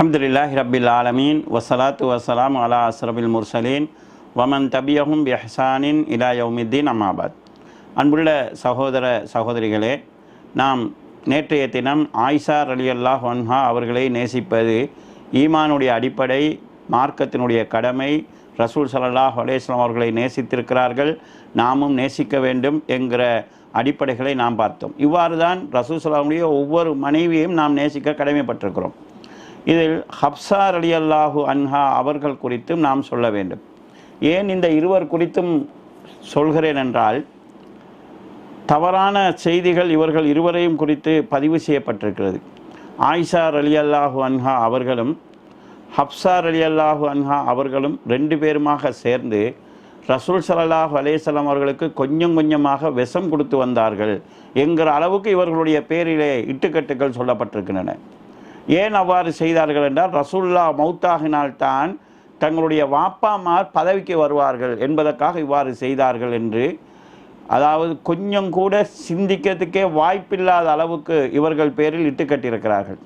அல்ஹம்துலில்லாஹி ரபில் ஆலமீன் வசலாத்து வசலாம் அலா அஸ்ரபில் முர்சலீன் வமன் தபியஹும் பிஹ்சானின் இலா யௌமித்தீன் அம்மாபாத் அன்புள்ள சகோதர சகோதரிகளே நாம் நேற்றைய தினம் ஆயிஷா அலி அல்லாஹ் ஒன்ஹா அவர்களை நேசிப்பது ஈமானுடைய அடிப்படை மார்க்கத்தினுடைய கடமை ரசூல் சலல்லாஹ் அலேஸ்லாம் அவர்களை நேசித்திருக்கிறார்கள் நாமும் நேசிக்க வேண்டும் என்கிற அடிப்படைகளை நாம் பார்த்தோம். இவ்வாறு தான் ரசூல் சலாமுடைய ஒவ்வொரு மனைவியையும் நாம் நேசிக்க கடமைப்பட்டிருக்கிறோம். இதில் ஹப்சார் அலி அல்லாஹு அன்ஹா அவர்கள் குறித்தும் நாம் சொல்ல வேண்டும். ஏன் இந்த இருவர் குறித்தும் சொல்கிறேன் என்றால் தவறான செய்திகள் இவர்கள் இருவரையும் குறித்து பதிவு செய்யப்பட்டிருக்கிறது. ஆயிஷார் அலி அல்லாஹு அன்ஹா அவர்களும் ஹப்சார் அலி அல்லாஹு அன்ஹா அவர்களும் ரெண்டு பேருமாக சேர்ந்து ரசூல் சலல்லாஹ் அலேசலம் அவர்களுக்கு கொஞ்சம் கொஞ்சமாக விஷம் கொடுத்து வந்தார்கள் என்கிற அளவுக்கு இவர்களுடைய பேரிலே இட்டுக்கட்டுகள் சொல்லப்பட்டிருக்கின்றன. ஏன் அவ்வாறு செய்தார்கள் என்றால் ரசுல்லா மௌத்தாகினால்தான் தங்களுடைய வாப்பாமார் பதவிக்கு வருவார்கள் என்பதற்காக இவ்வாறு செய்தார்கள் என்று. அதாவது கொஞ்சம் கூட சிந்திக்கிறதுக்கே வாய்ப்பில்லாத அளவுக்கு இவர்கள் பேரில் இட்டுக்கட்டியிருக்கிறார்கள்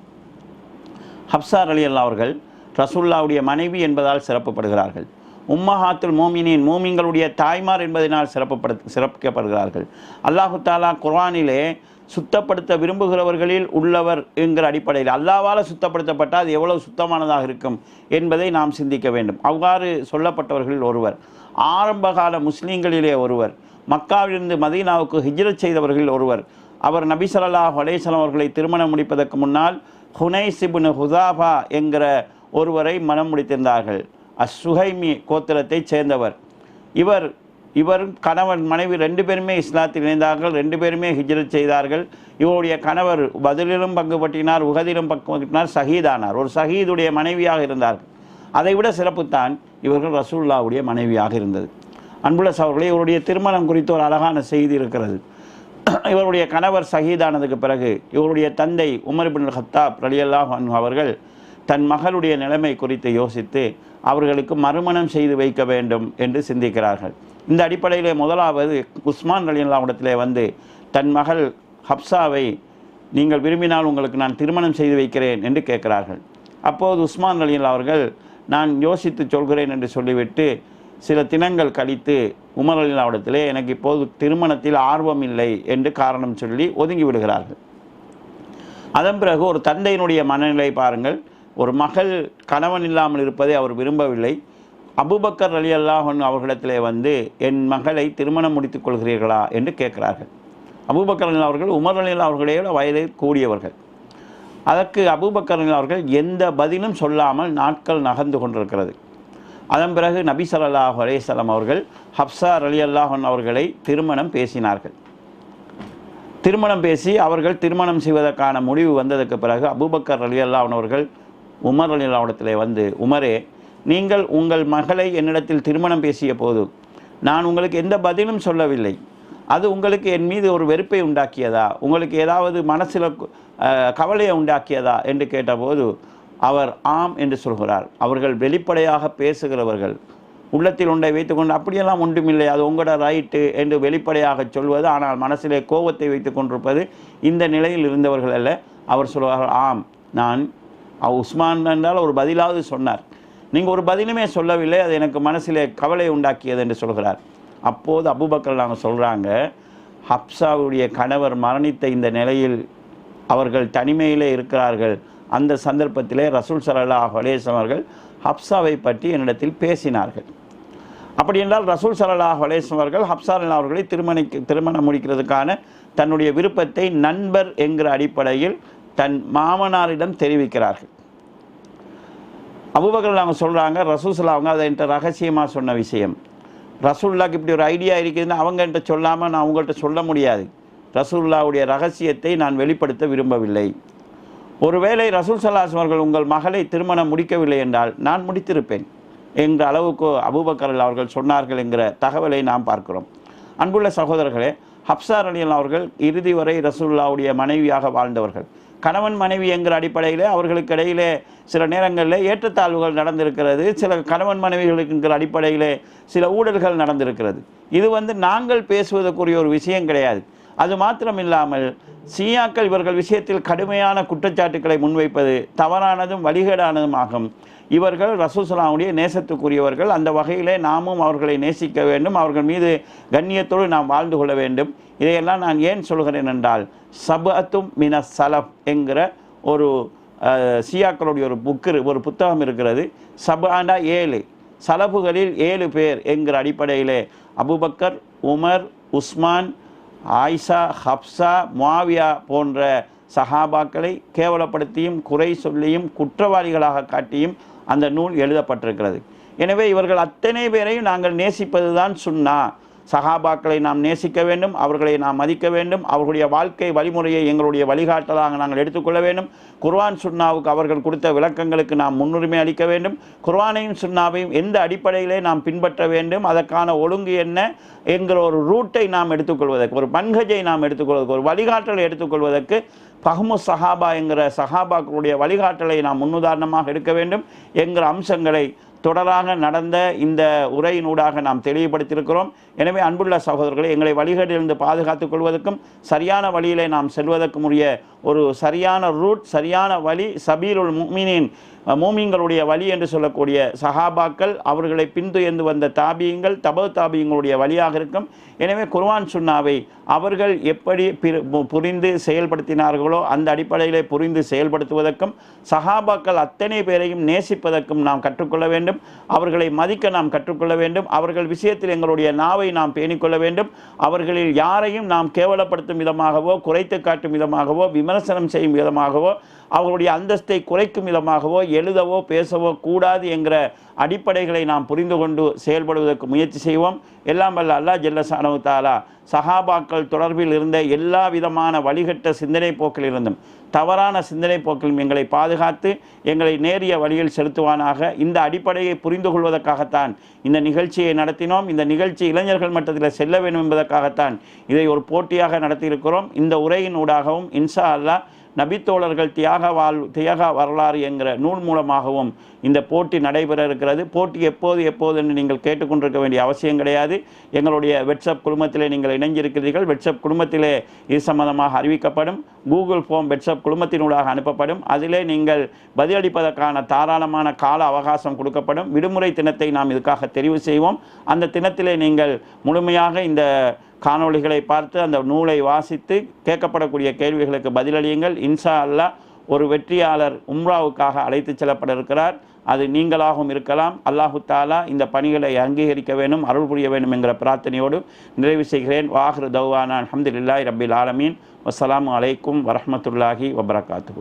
ஹப்சார் அலி அல்லா அவர்கள் ரசுல்லாவுடைய மனைவி என்பதால் சிறப்புப்படுகிறார்கள் உம்மஹாத்துல் மோமினின் மோமிங்களுடைய தாய்மார் என்பதனால் சிறப்புப்படு சிறப்பிக்கப்படுகிறார்கள். அல்லாஹு தாலா குர்ஆனிலே சுத்தப்படுத்த விரும்புகிறவர்களில் உள்ளவர் என்கிற அடிப்படையில் அல்லாவால் சுத்தப்படுத்தப்பட்டால் அது எவ்வளவு சுத்தமானதாக இருக்கும் என்பதை நாம் சிந்திக்க வேண்டும். அவ்வாறு சொல்லப்பட்டவர்களில் ஒருவர். ஆரம்பகால முஸ்லீம்களிலே ஒருவர். மக்காவிலிருந்து மதீனாவுக்கு ஹிஜ்ரத் செய்தவர்களில் ஒருவர். அவர் நபி ஸல்லல்லாஹு அவர்களை திருமணம் முடிப்பதற்கு முன்னால் ஹுனைஸ் ஹுதாபா என்கிற ஒருவரை மனம் முடித்திருந்தார்கள். அஸ்ஸுஹைமி கோத்திரத்தைச் சேர்ந்தவர். இவர் இவரும் கணவன் மனைவி ரெண்டு பேருமே இஸ்லாத்தில் இணைந்தார்கள் ரெண்டு பேருமே ஹிஜ்ரத் செய்தார்கள். இவருடைய கணவர் பதிலிலும் பங்கு பற்றினார் உகதிலும் பங்கு பற்றினார் சஹீதானார். ஒரு சஹீதுடைய மனைவியாக இருந்தார்கள். அதைவிட சிறப்புத்தான் இவர்கள் ரசூல்லாவுடைய மனைவியாக இருந்தது. அன்புலஸ் அவர்களே இவருடைய திருமணம் குறித்து ஒரு அழகான செய்தி இருக்கிறது. இவருடைய கணவர் ஷஹீதானதுக்கு பிறகு இவருடைய தந்தை உமர் பின் ஹத்தாப் ரலியல்லாஹ் அவர்கள் தன் மகளுடைய நிலைமை குறித்து யோசித்து அவர்களுக்கு மறுமணம் செய்து வைக்க வேண்டும் என்று சிந்திக்கிறார்கள். இந்த அடிப்படையிலே முதலாவது உஸ்மான் ரலியல்லாவிடத்திலே வந்து தன் மகள் ஹப்சாவை நீங்கள் விரும்பினால் உங்களுக்கு நான் திருமணம் செய்து வைக்கிறேன் என்று கேட்கிறார்கள். அப்போது உஸ்மான் ரலியல்லா அவர்கள் நான் யோசித்து சொல்கிறேன் என்று சொல்லிவிட்டு சில தினங்கள் கழித்து உமர் அலிலாவிடத்திலே எனக்கு இப்போது திருமணத்தில் ஆர்வம் இல்லை என்று காரணம் சொல்லி ஒதுங்கி விடுகிறார்கள். அதன் பிறகு ஒரு தந்தையினுடைய மனநிலை பாருங்கள். ஒரு மகள் கணவன் இல்லாமல் இருப்பதை அவர் விரும்பவில்லை. அபுபக்கர் அலி அல்லாஹன் அவர்களிடத்திலே வந்து என் மகளை திருமணம் முடித்துக் கொள்கிறீர்களா? என்று கேட்கிறார்கள். அபுபக்கர் அலி அவர்கள் உமர் அலி அவர்களே வயதில் கூடியவர்கள். அதற்கு அபுபக்கர் அலி அவர்கள் எந்த பதிலும் சொல்லாமல் நாட்கள் நகர்ந்து கொண்டிருக்கிறது. அதன் பிறகு நபி சல்லாஹ் அலேசலம் அவர்கள் ஹப்சார் அலி அல்லாஹன் அவர்களை திருமணம் பேசினார்கள். திருமணம் பேசி அவர்கள் திருமணம் செய்வதற்கான முடிவு வந்ததற்கு பிறகு அபூபக்கர் அலி அல்லாஹன் அவர்கள் உமர் அலி அல்லாவிடத்திலே வந்து உமரே நீங்கள் உங்கள் மகளை என்னிடத்தில் திருமணம் பேசிய போது நான் உங்களுக்கு எந்த பதிலும் சொல்லவில்லை. அது உங்களுக்கு என் மீது ஒரு வெறுப்பை உண்டாக்கியதா? உங்களுக்கு ஏதாவது மனசில் கவலையை உண்டாக்கியதா? என்று கேட்டபோது அவர் ஆம் என்று சொல்கிறார். அவர்கள் வெளிப்படையாக பேசுகிறவர்கள் உள்ளத்தில் ஒன்றை வைத்துக்கொண்டு அப்படியெல்லாம் ஒன்றுமில்லை அது உங்களோட ரைட்டு என்று வெளிப்படையாக சொல்வது ஆனால் மனசிலே கோபத்தை வைத்து கொண்டிருப்பது இந்த நிலையில் இருந்தவர்கள் அல்ல. அவர் சொல்வார்கள் ஆம் நான் உஸ்மான் என்றால் ஒரு பதிலாவது சொன்னார். நீங்கள் ஒரு பதிலுமே சொல்லவில்லை அது எனக்கு மனசிலே கவலை உண்டாக்கியது என்று சொல்கிறார். அப்போது அபுபக்கர் நாங்கள் சொல்கிறாங்க ஹப்சாவுடைய கணவர் மரணித்த இந்த நிலையில் அவர்கள் தனிமையிலே இருக்கிறார்கள். அந்த சந்தர்ப்பத்திலே ரசூல் ஸல்லல்லாஹு அலைஹி அவர்கள் ஹப்சாவை பற்றி என்னிடத்தில் பேசினார்கள். அப்படி என்றால் ரசூல் ஸல்லல்லாஹு அலைஹி அவர்கள் ஹப்சா ரலியல்லாஹு அவர்களை திருமணிக்கு திருமணம் முடிக்கிறதுக்கான தன்னுடைய விருப்பத்தை நண்பர் என்கிற அடிப்படையில் தன் மாமனாரிடம் தெரிவிக்கிறார்கள். அபுபக்கர் அவங்க சொல்கிறாங்க ரசூல் அவங்க அதை என்கிட்ட ரகசியமாக சொன்ன விஷயம். ரசூல்லாக்கு இப்படி ஒரு ஐடியா இருக்குதுன்னு அவங்க என்கிட்ட சொல்லாமல் நான் அவங்கள்ட்ட சொல்ல முடியாது. ரசூல்லாவுடைய ரகசியத்தை நான் வெளிப்படுத்த விரும்பவில்லை. ஒருவேளை ரசூல் சல்லாஸ் அவர்கள் உங்கள் மகளை திருமணம் முடிக்கவில்லை என்றால் நான் முடித்திருப்பேன் என்ற அளவுக்கு அபூபக்கர் அவர்கள் சொன்னார்கள் என்கிற தகவலை நாம் பார்க்கிறோம். அன்புள்ள சகோதரர்களே ஹப்சார் அலியல் அவர்கள் இறுதி வரை ரசூல்லாவுடைய மனைவியாக வாழ்ந்தவர்கள். கணவன் மனைவி என்கிற அடிப்படையில் அவர்களுக்கு இடையிலே சில நேரங்களில் ஏற்றத்தாழ்வுகள் நடந்திருக்கிறது. சில கணவன் மனைவிகளுக்குங்கிற அடிப்படையிலே சில ஊழல்கள் நடந்திருக்கிறது. இது வந்து நாங்கள் பேசுவதற்குரிய ஒரு விஷயம் கிடையாது. அது மாத்திரமில்லாமல் சியாக்கள் இவர்கள் விஷயத்தில் கடுமையான குற்றச்சாட்டுக்களை முன்வைப்பது தவறானதும் வழிகேடானதுமாகும் இவர்கள் ரசூசலாவுடைய நேசத்துக்குரியவர்கள். அந்த வகையிலே நாமும் அவர்களை நேசிக்க வேண்டும். அவர்கள் மீது கண்ணியத்தோடு நாம் வாழ்ந்து கொள்ள வேண்டும். இதையெல்லாம் நான் ஏன் சொல்கிறேன் என்றால் சபத்தும் மின சலப் என்கிற ஒரு சியாக்களுடைய ஒரு புக்கு ஒரு புத்தகம் இருக்கிறது. சபாண்டா ஏழு. சலபுகளில் ஏழு பேர் என்கிற அடிப்படையிலே Abu Bakr Umar Usman Aisha Hafsa Muawiya போன்ற சஹாபாக்களை கேவலப்படுத்தியும் குறை சொல்லியும் குற்றவாளிகளாக காட்டியும் அந்த நூல் எழுதப்பட்டிருக்கிறது. எனவே இவர்கள் அத்தனை பேரையும் நாங்கள் நேசிப்பதுதான் சுன்னா. சஹாபாக்களை நாம் நேசிக்க வேண்டும் அவர்களை நாம் மதிக்க வேண்டும் அவர்களுடைய வாழ்க்கை வழிமுறையை எங்களுடைய வழிகாட்டலாக நாங்கள் எடுத்துக்கொள்ள வேண்டும். குர்வான் சுன்னாவுக்கு அவர்கள் கொடுத்த விளக்கங்களுக்கு நாம் முன்னுரிமை அளிக்க வேண்டும். குர்ஆனையும் சுன்னாவையும் எந்த அடிப்படையிலே நாம் பின்பற்ற வேண்டும் அதற்கான ஒழுங்கு என்ன என்கிற ஒரு ரூட்டை நாம் எடுத்துக்கொள்வதற்கு ஒரு பன்கஜை நாம் எடுத்துக்கொள்வதற்கு ஒரு வழிகாட்டலை எடுத்துக்கொள்வதற்கு பஹ்மு சஹாபா என்கிற சஹாபாக்களுடைய வழிகாட்டலை நாம் முன்னுதாரணமாக எடுக்க வேண்டும் என்கிற அம்சங்களை தொடராக நடந்த இந்த உரையினூடாக நாம் தெளிவுபடுத்தியிருக்கிறோம். எனவே அன்புள்ள சகோதரர்களை எங்களை வழிகளிலிருந்து பாதுகாத்துக் கொள்வதற்கும் சரியான வழியிலே நாம் செல்வதற்கும் உரிய ஒரு சரியான ரூட் சரியான வழி சபீருல் முக்மினின் மூமிங்களுடைய வழி என்று சொல்லக்கூடிய சஹாபாக்கள் அவர்களை பின்துயர்ந்து வந்த தாபியங்கள் தப தாபியங்களுடைய வழியாக இருக்கும். எனவே குர்வான் சுன்னாவை அவர்கள் எப்படி பு- புரிந்து செயல்படுத்தினார்களோ அந்த அடிப்படையிலே புரிந்து செயல்படுத்துவதற்கும் சஹாபாக்கள் அத்தனை பேரையும் நேசிப்பதற்கும் நாம் கற்றுக்கொள்ள வேண்டும். அவர்களை மதிக்க நாம் கற்றுக்கொள்ள வேண்டும். அவர்கள் விஷயத்தில் எங்களுடைய நாவை நாம் பேணிக்கொள்ள வேண்டும். அவர்களில் யாரையும் நாம் கேவலப்படுத்தும் விதமாகவோ குறைத்து காட்டும் விதமாகவோ விமர்சனம் செய்யும் விதமாகவோ அவர்களுடைய அந்தஸ்தை குறைக்கும் விதமாகவோ எழுதவோ பேசவோ கூடாது என்கிற அடிப்படைகளை நாம் புரிந்து கொண்டு செயல்படுவதற்கு முயற்சி செய்வோம். எல்லாம் வல்ல அல்லாஹ் ஜெல்லசானவு தாலா சஹாபாக்கள் தொடர்பில் இருந்த எல்லா விதமான வழிகட்ட சிந்தனை போக்கிலிருந்தும் தவறான சிந்தனை போக்கிலும் எங்களை பாதுகாத்து எங்களை நேரிய வழியில் செலுத்துவானாக இந்த அடிப்படையை புரிந்து கொள்வதற்காகத்தான் இந்த நிகழ்ச்சியை நடத்தினோம். இந்த நிகழ்ச்சி இளைஞர்கள் மட்டத்தில் செல்ல வேண்டும் என்பதற்காகத்தான் இதை ஒரு போட்டியாக நடத்தியிருக்கிறோம். இந்த உரையின் ஊடாகவும் இன்ஷா அல்லாஹ் நபித்தோழர்கள் தியாக வாழ் தியாக வரலாறு என்கிற நூல் மூலமாகவும் இந்த போட்டி நடைபெற இருக்கிறது. போட்டி எப்போது எப்போது என்று நீங்கள் கேட்டுக்கொண்டிருக்க வேண்டிய அவசியம் கிடையாது. எங்களுடைய வெட்ஸ்அப் குழுமத்திலே நீங்கள் இணைஞ்சிருக்கிறீர்கள். வெட்ஸ்அப் குழுமத்திலே இது சம்பந்தமாக அறிவிக்கப்படும். கூகுள் ஃபோம் வெட்ஸ்அப் குழுமத்தினூடாக அனுப்பப்படும். அதிலே நீங்கள் பதிலளிப்பதற்கான தாராளமான கால அவகாசம் கொடுக்கப்படும். விடுமுறை தினத்தை நாம் இதுக்காக தெரிவு செய்வோம். அந்த தினத்திலே நீங்கள் முழுமையாக இந்த காணொளிகளை பார்த்து அந்த நூலை வாசித்து கேட்கப்படக்கூடிய கேள்விகளுக்கு பதிலளியுங்கள். இன்ஷா அல்லாஹ் ஒரு வெற்றியாளர் உம்ராவுக்காக அழைத்து செல்லப்பட இருக்கிறார் அது நீங்களாகவும் இருக்கலாம். அல்லாஹு தாலா இந்த பணிகளை அங்கீகரிக்க வேண்டும் அருள் புரிய வேண்டும் என்கிற பிரார்த்தனையோடு நிறைவு செய்கிறேன். வாஹ்ரு தௌவானா அஹமதுல்லாய் ரபில் ஆலமீன். வசலாம் அலைக்கும் வரஹ்மத்துல்லாஹி வபரகாத்து